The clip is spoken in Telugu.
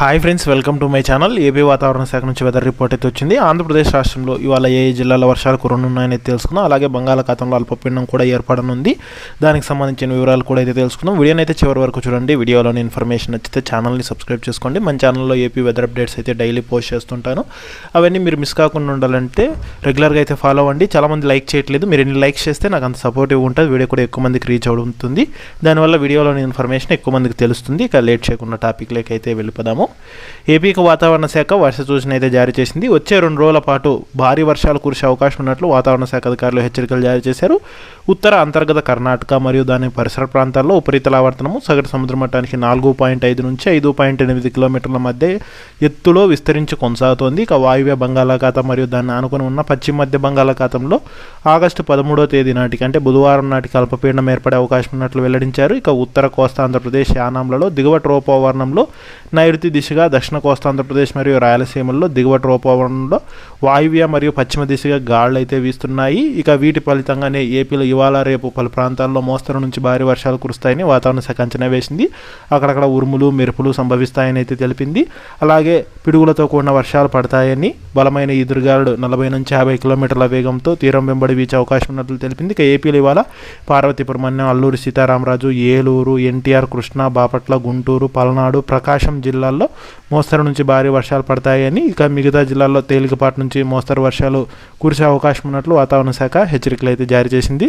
Hi friends welcome to my channel AP వాతావరణ శాఖ నుంచి వెదర్ రిపోర్ట్ అయితే వచ్చింది. ఆంధ్రప్రదేశ్ రాష్ట్రంలో ఇవాళ ఏ జిల్లాల వర్షాలు కురనున్నాయని అయితే తెలుసుకుందాం. అలాగే బంగాళాఖాతంలో అల్పపీడనం కూడా ఏర్పడనుంది. దానికి సంబంధించిన వివరాలు కూడా అయితే తెలుసుకుందాం. వీడియోని అయితే చివరి వరకు చూడండి. వీడియోలోని ఇన్ఫర్మేషన్ నచ్చితే ఛానల్ని సబ్స్క్రైబ్ చేసుకోండి. మన ఛానల్లో ఏపీ వెదర్ అప్డేట్స్ అయితే డైలీ పోస్ట్ చేస్తుంటాను. అవన్నీ మీరు మిస్ కాకుండా ఉండాలంటే రెగ్యులర్గా అయితే ఫాలో అవ్వండి. చాలామంది లైక్ చేయట్లేదు. మీరు ఎన్ని లైక్స్ చేస్తే నాకు అంత సపోర్టివ్ ఉంటుంది. వీడియో కూడా ఎక్కువ మందికి రీచ్ అవుతుంది. దానివల్ల వీడియోలోని ఇన్ఫర్మేషన్ ఎక్కువ మందికి తెలుస్తుంది. ఇక లేట్ చేయకుండా టాపిక్లోకి అయితే వెళ్ళిపోదాము. ఏపీకి వాతావరణ శాఖ వర్ష సూచన అయితే జారీ చేసింది. వచ్చే రెండు రోజుల పాటు భారీ వర్షాలు కురిసే అవకాశం ఉన్నట్లు వాతావరణ శాఖ అధికారులు హెచ్చరికలు జారీ చేశారు. ఉత్తర అంతర్గత కర్ణాటక మరియు దాని పరిసర ప్రాంతాల్లో ఉపరితల ఆవర్తనము సగటు సముద్ర మట్టానికి నాలుగు పాయింట్ ఐదు నుంచి ఐదు పాయింట్ ఎనిమిది కిలోమీటర్ల మధ్య ఎత్తులో విస్తరించి కొనసాగుతోంది. ఇక వాయువ్య బంగాళాఖాతం మరియు దాన్ని ఆనుకుని ఉన్న పశ్చిమ మధ్య బంగాళాఖాతంలో ఆగస్టు పదమూడో తేదీ నాటికి అంటే బుధవారం నాటికి అల్పపీడనం ఏర్పడే అవకాశం ఉన్నట్లు వెల్లడించారు. ఇక ఉత్తర కోస్తా ఆంధ్రప్రదేశ్ యానాంలలో దిగువ ట్రోపోవర్ణంలో నైరుతి దిశగా దక్షిణ కోస్తా ఆంధ్రప్రదేశ్ మరియు రాయలసీమల్లో దిగువ రూపంలో వాయువ్య మరియు పశ్చిమ దిశగా గాళ్ళు అయితే వీస్తున్నాయి. ఇక వీటి ఫలితంగానే ఏపీలో ఇవాళ రేపు పలు ప్రాంతాల్లో మోస్తరు నుంచి భారీ వర్షాలు కురుస్తాయని వాతావరణ శాఖ అంచనా వేసింది. అక్కడక్కడ ఉరుములు మెరుపులు సంభవిస్తాయని అయితే తెలిపింది. అలాగే పిడుగులతో కూడిన వర్షాలు పడతాయని బలమైన ఎదురుగాలుడు నలభై నుంచి యాభై కిలోమీటర్ల వేగంతో తీరం వెంబడి వీచే అవకాశం ఉన్నట్లు తెలిపింది. ఇక ఏపీలో ఇవాళ పార్వతీపురం అల్లూరి సీతారామరాజు ఏలూరు ఎన్టీఆర్ కృష్ణా బాపట్ల గుంటూరు పల్నాడు ప్రకాశం జిల్లాల్లో మోస్తరు నుంచి భారీ వర్షాలు పడతాయని ఇక మిగతా జిల్లాల్లో తేలికపాటి నుంచి మోస్తరు వర్షాలు కురిసే అవకాశం ఉన్నట్లు వాతావరణ శాఖ హెచ్చరికలు అయితే జారీ చేసింది.